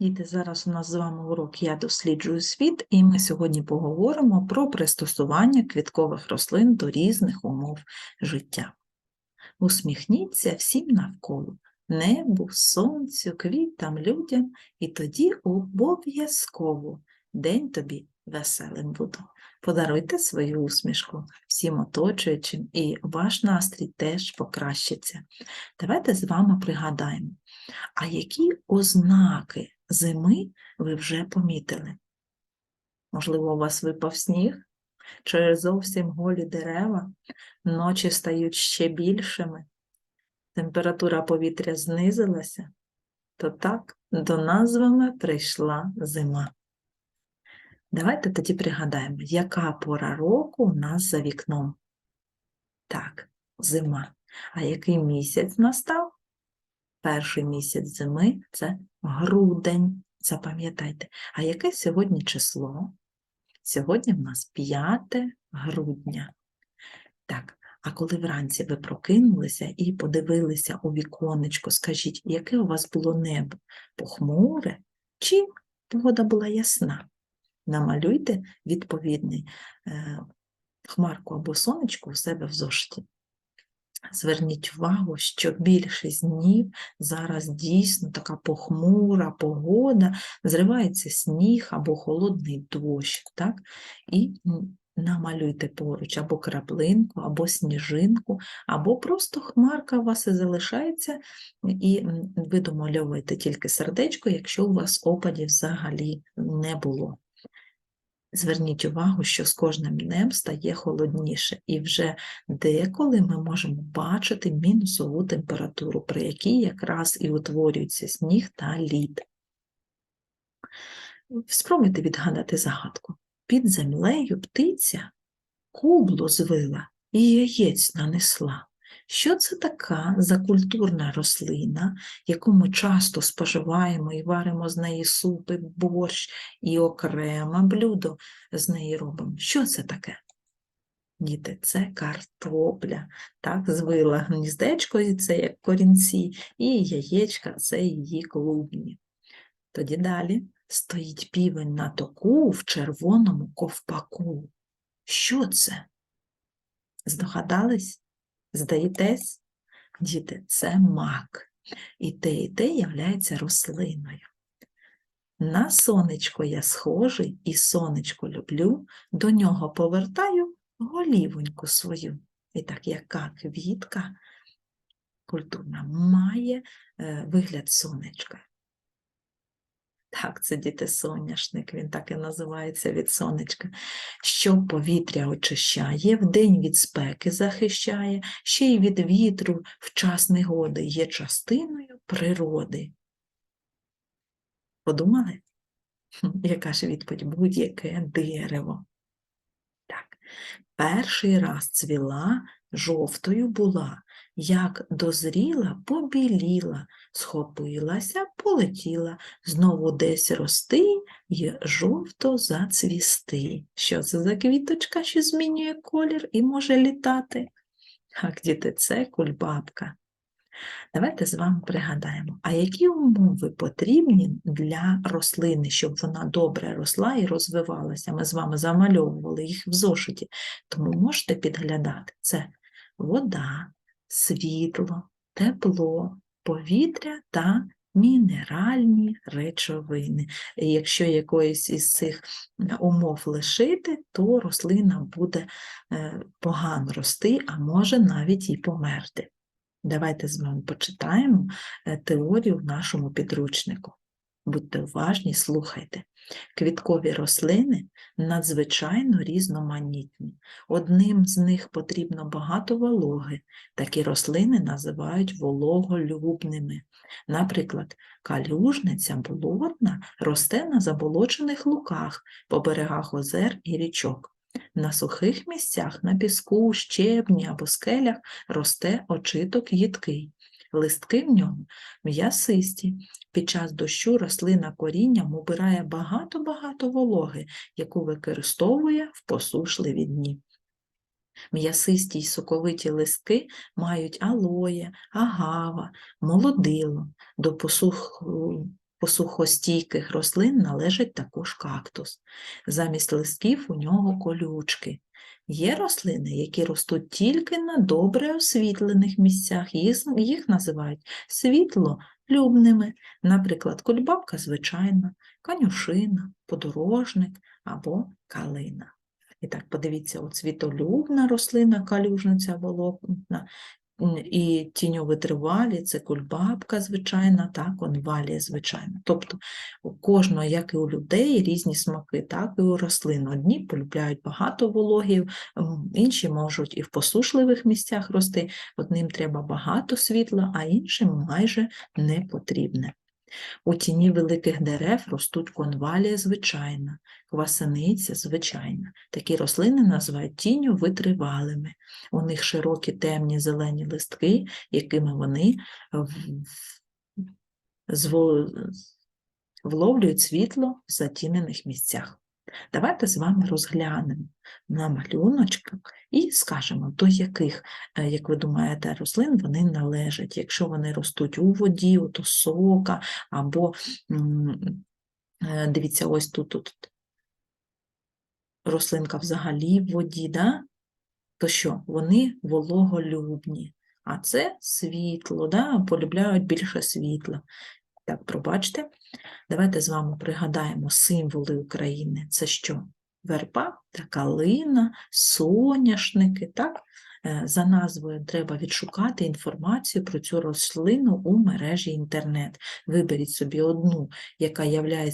Діти, зараз у нас з вами урок Я досліджую світ, і ми сьогодні поговоримо про пристосування квіткових рослин до різних умов життя. Усміхніться всім навколо небу, сонцю, квітам, людям, і тоді обов'язково день тобі веселим буде. Подаруйте свою усмішку всім оточуючим, і ваш настрій теж покращиться. Давайте з вами пригадаємо, а які ознаки зими ви вже помітили? Можливо, у вас випав сніг, чи зовсім голі дерева, ночі стають ще більшими, температура повітря знизилася, то так до нас з вами прийшла зима. Давайте тоді пригадаємо, яка пора року у нас за вікном. Так, зима. А який місяць настав? Перший місяць зими це грудень. Запам'ятайте. А яке сьогодні число? Сьогодні в нас 5 грудня. Так, а коли вранці ви прокинулися і подивилися у віконечко, скажіть, яке у вас було небо? Похмуре чи погода була ясна? Намалюйте відповідний е, хмарку або сонечко у себе в зошиті. Зверніть увагу, що більшість днів зараз дійсно така похмура погода, зривається сніг або холодний дощ, так? І намалюйте поруч або краплинку, або сніжинку, або просто хмарка у вас і залишається, і ви домальовуєте тільки сердечко, якщо у вас опадів взагалі не було. Зверніть увагу, що з кожним днем стає холодніше, і вже деколи ми можемо бачити мінусову температуру, при якій якраз і утворюється сніг та лід. Спробуйте відгадати загадку. Під землею птиця кублу звила і яєць нанесла. Що це така за культурна рослина, яку ми часто споживаємо і варимо з неї супи, борщ і окреме блюдо з неї робимо? Що це таке? Діти, це картопля, так, звила гніздечко, і це як корінці, і яєчка це її клубні. Тоді далі стоїть півень на току в червоному ковпаку. Що це? Здогадались? Здаєтесь? Діти, це мак. І те, і те являється рослиною. На сонечко я схожий і сонечко люблю, до нього повертаю голівоньку свою. І так, яка квітка культурна має е, вигляд сонечка. Так, це діти соняшник, він так і називається від сонечка. Що повітря очищає, вдень від спеки захищає, ще й від вітру в час негоди є частиною природи. Подумали? Яка ж відповідь? Будь-яке дерево. Так, перший раз цвіла, жовтою була, як дозріла, побіліла, схопилася, полетіла, знову десь рости й жовто зацвісти. Що це за квіточка, що змінює колір і може літати? Так, діти, це кульбабка. Давайте з вами пригадаємо, а які умови потрібні для рослини, щоб вона добре росла і розвивалася? Ми з вами замальовували їх в зошиті, тому можете підглядати. Це вода, світло, тепло, повітря та мінеральні речовини. Якщо якоїсь із цих умов лишити, то рослина буде е, погано рости, а може навіть і померти. Давайте з вами почитаємо е, теорію в нашому підручнику. Будьте уважні, слухайте. Квіткові рослини надзвичайно різноманітні. Одним з них потрібно багато вологи. Такі рослини називають вологолюбними. Наприклад, калюжниця болотна росте на заболочених луках, по берегах озер і річок. На сухих місцях, на піску, щебні або скелях росте очиток їдкий. Листки в ньому м'ясисті. Під час дощу рослина корінням убирає багато-багато вологи, яку використовує в посушливі дні. М'ясисті й соковиті листки мають алоє, агава, молодило. До посух... посухостійких рослин належить також кактус. Замість листків у нього колючки. Є рослини, які ростуть тільки на добре освітлених місцях, їх, називають світлолюбними, наприклад, кульбабка звичайна, конюшина, подорожник або калина. І так, подивіться, от світолюбна рослина, калюжниця волокна, і тіньовитривалі, це кульбабка звичайна, так, конвалія звичайна. Тобто у кожного, як і у людей, різні смаки, так і у рослин. Одні полюбляють багато вологів, інші можуть і в посушливих місцях рости, одним треба багато світла, а іншим майже не потрібне. У тіні великих дерев ростуть конвалія звичайна, квасениця звичайна. Такі рослини називають тінню витривалими. У них широкі темні зелені листки, якими вони вловлюють світло в затінених місцях. Давайте з вами розглянемо на малюночках і скажемо, до яких, е, як ви думаєте, рослин вони належать. Якщо вони ростуть у воді, то сока, або е, дивіться, ось тут, тут рослинка взагалі в воді, да? то що? Вони вологолюбні, а це світло, да? полюбляють більше світла. Так, пробачте. Давайте з вами пригадаємо символи України. Це що? Верба калина, соняшники. Так? Е, За назвою треба відшукати інформацію про цю рослину у мережі інтернет. Виберіть собі одну, яка є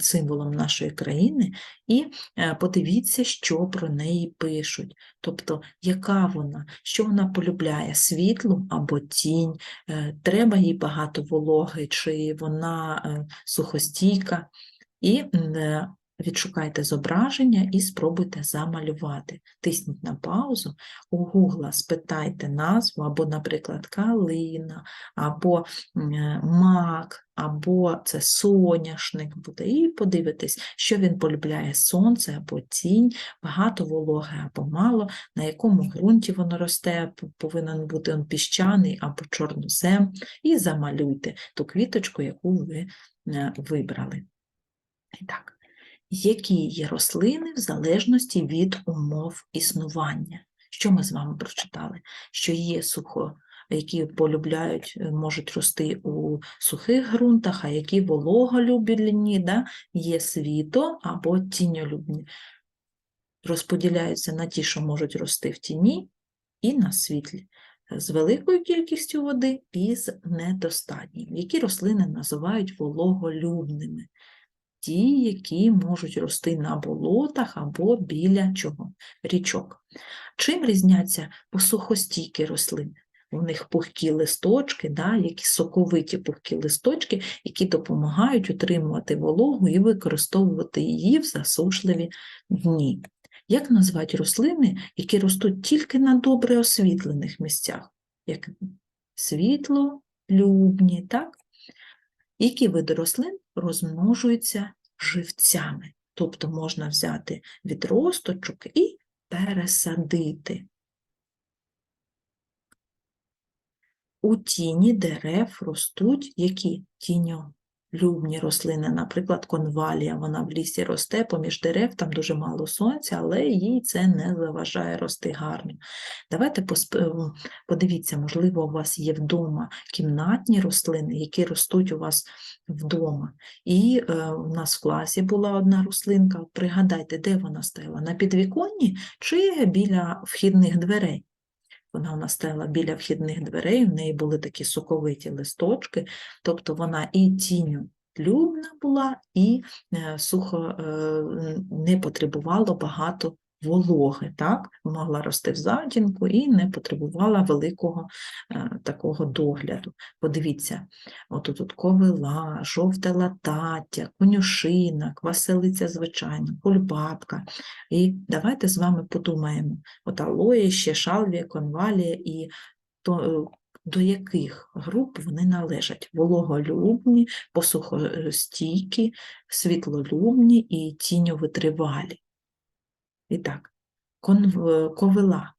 символом нашої країни, і е, подивіться, що про неї пишуть. Тобто, яка вона, що вона полюбляє, світло або тінь, е, треба їй багато вологи, чи вона сухостійка. І відшукайте зображення і спробуйте замалювати. Тисніть на паузу, у Гугла спитайте назву, або, наприклад, калина, або е, мак, або це соняшник буде, і подивитесь, що він полюбляє сонце або тінь, багато вологи або мало, на якому ґрунті воно росте, повинен бути він піщаний або чорнозем, і замалюйте ту квіточку, яку ви е, вибрали. І так, які є рослини в залежності від умов існування? Що ми з вами прочитали? Що є сухо, які полюбляють, е, можуть рости у сухих ґрунтах, а які вологолюбні, да? є світо або тіньолюбні. Розподіляються на ті, що можуть рости в тіні, і на світлі, з великою кількістю води і з недостатньою. Які рослини називають вологолюбними? Ті, які можуть рости на болотах або біля чого? Річок. Чим різняться посухостійкі рослини? У них пухкі листочки, да, які соковиті пухкі листочки, які допомагають утримувати вологу і використовувати її в засушливі дні. Як назвати рослини, які ростуть тільки на добре освітлених місцях? Як світлолюбні, так? Які види рослин розмножуються живцями? Тобто можна взяти відросточок і пересадити. У тіні дерев ростуть які тіньолюбні рослини, наприклад, конвалія, вона в лісі росте поміж дерев, там дуже мало сонця, але їй це не заважає рости гарно. Давайте посп- ем, подивіться, можливо, у вас є вдома кімнатні рослини, які ростуть у вас вдома. І е, у нас в класі була одна рослинка. Пригадайте, де вона стояла? На підвіконні чи біля вхідних дверей? Вона у нас стояла біля вхідних дверей, в неї були такі соковиті листочки, тобто вона і тінню любна була, і е, сухо е, не потребувало багато вологи, так? Могла рости в затінку і не потребувала великого е, такого догляду. Подивіться, отут тут ковила, жовте латаття, конюшина, кваселиця звичайна, кульбабка. І давайте з вами подумаємо, от алої, ще шалвія, конвалія і то, е, до яких груп вони належать? Вологолюбні, посухостійкі, світлолюбні і тіньовитривалі. І так, ковила,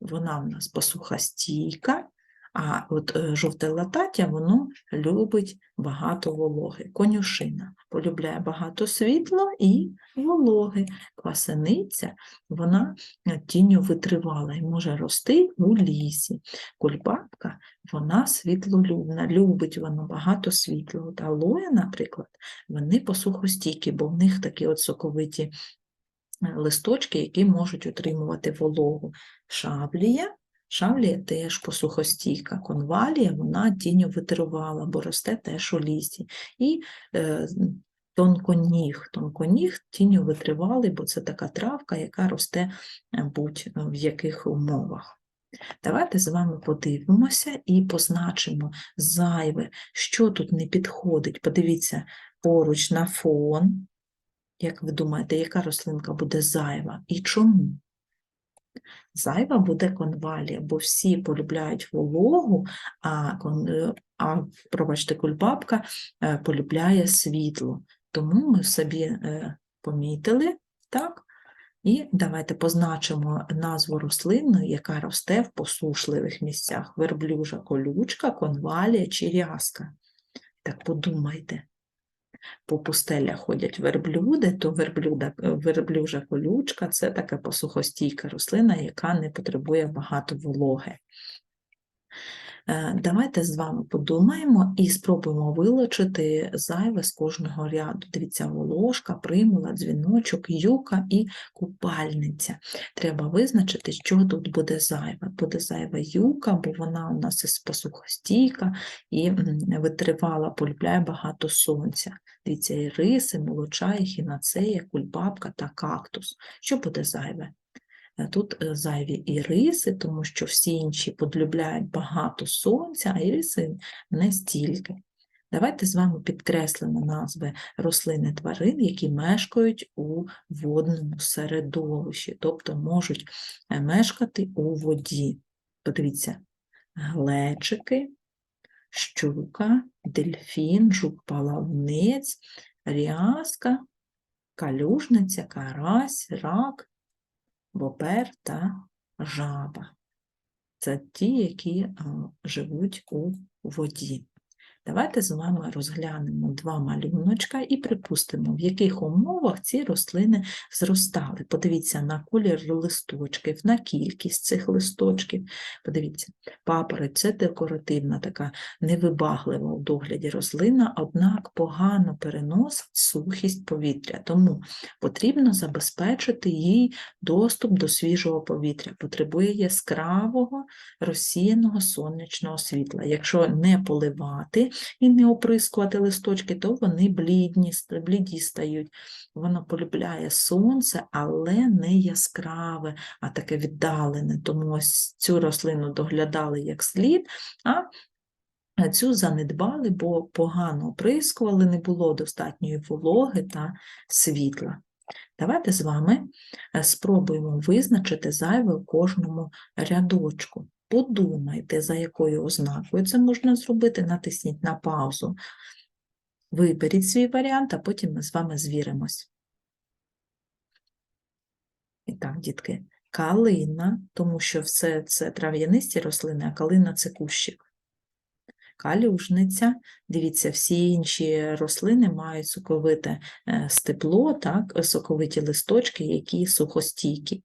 вона в нас посухостійка, А от е, жовте латаття, воно любить багато вологи. Конюшина полюбляє багато світла і вологи. Квасениця, вона е, тінню витривала і може рости у лісі. Кульбабка, вона світлолюбна, любить вона багато світла. От алоє, наприклад, вони посухостійкі, бо в них такі от соковиті листочки, які можуть утримувати вологу. Шаблія, шаблія теж посухостійка, конвалія, вона тінню витривала, бо росте теж у лісі. І е, тонконіг, тонконіг тінню витривалий, бо це така травка, яка росте е, будь-в яких умовах. Давайте з вами подивимося і позначимо зайве, що тут не підходить. Подивіться поруч на фон. Як ви думаєте, яка рослинка буде зайва і чому? Зайва буде конвалія, бо всі полюбляють вологу, а, е, а пробачте, кульбабка е, полюбляє світло. Тому ми собі е, помітили, так? І давайте позначимо назву рослини, яка росте в посушливих місцях. Верблюжа колючка, конвалія чи рязка. Так подумайте. По пустелях ходять верблюди, то верблюда, е, верблюжа колючка це така посухостійка рослина, яка не потребує багато вологи. Е, Давайте з вами подумаємо і спробуємо вилучити зайве з кожного ряду. Дивіться, волошка, примула, дзвіночок, юка і купальниця. Треба визначити, що тут буде зайве. Буде зайва юка, бо вона у нас посухостійка і витривала, полюбляє багато сонця. Дивіться, і риси, молоча, хінацея, кульбабка та кактус. Що буде зайве? Е, Тут е, зайві іриси, тому що всі інші подлюбляють багато сонця, а іриси не стільки. Давайте з вами підкреслимо назви рослин і тварин, які мешкають у водному середовищі, тобто можуть е, мешкати у воді. Подивіться, глечики, щука, дельфін, жук палавниць, рязка, калюжниця, карась, рак, бобер та жаба. Це ті, які живуть у воді. Давайте з вами розглянемо два малюночка і припустимо, в яких умовах ці рослини зростали. Подивіться на колір листочків, на кількість цих листочків. Подивіться, папороть – це декоративна, така невибаглива у догляді рослина, однак погано переносить сухість повітря, тому потрібно забезпечити їй доступ до свіжого повітря, потребує яскравого розсіяного сонячного світла. Якщо не поливати і не оприскувати листочки, то вони блідні, бліді стають. Воно полюбляє сонце, але не яскраве, а таке віддалене. Тому ось цю рослину доглядали як слід, а цю занедбали, бо погано оприскували, не було достатньої вологи та світла. Давайте з вами е, спробуємо визначити зайве у кожному рядочку. Подумайте, за якою ознакою це можна зробити, натисніть на паузу. Виберіть свій варіант, а потім ми з вами звіримось. І так, дітки, калина, тому що все це трав'янисті рослини, а калина це кущик. Калюжниця, дивіться, всі інші рослини мають соковите е, стебло, так, соковиті листочки, які сухостійкі.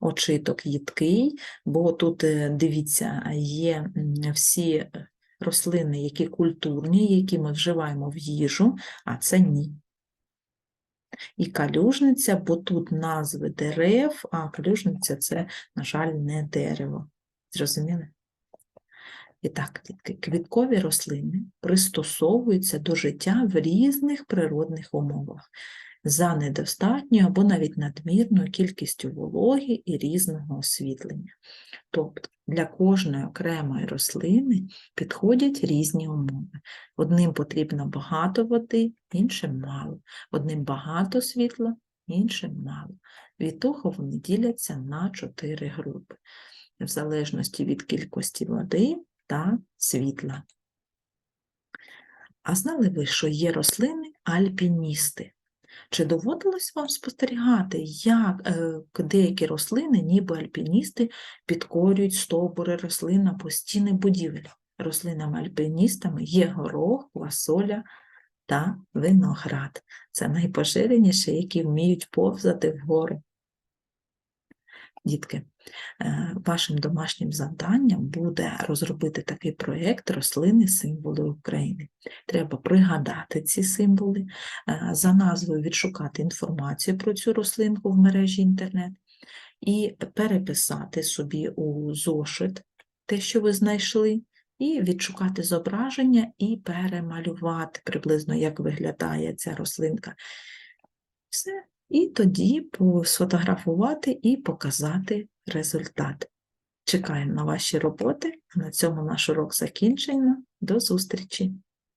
Очиток їдкий, бо тут, е, дивіться, є всі е, рослини, які культурні, які ми вживаємо в їжу, а це ні. І калюжниця, бо тут назви дерев, а калюжниця це, на жаль, не дерево. Зрозуміли? І так, дітки, квіткові рослини пристосовуються до життя в різних природних умовах за недостатньою або навіть надмірною кількістю вологи і різного освітлення. Тобто для кожної окремої рослини підходять різні умови. Одним потрібно багато води, іншим мало. Одним багато світла, іншим мало. Від того вони діляться на чотири групи, в залежності від кількості води та світла. А знали ви, що є рослини альпіністи? Чи доводилось вам спостерігати, як е, деякі рослини, ніби альпіністи, підкорюють стовбури рослин або стіни будівель? Рослинами-альпіністами є горох, квасоля та виноград. Це найпоширеніші, які вміють повзати вгору. Дітки, е, вашим домашнім завданням буде розробити такий проєкт рослини символи України. Треба пригадати ці символи, е, за назвою відшукати інформацію про цю рослинку в мережі інтернет і переписати собі у зошит те, що ви знайшли, і відшукати зображення і перемалювати приблизно, як виглядає ця рослинка. Все. І тоді сфотографувати і показати результат. Чекаємо на ваші роботи. На цьому наш урок закінчено. До зустрічі!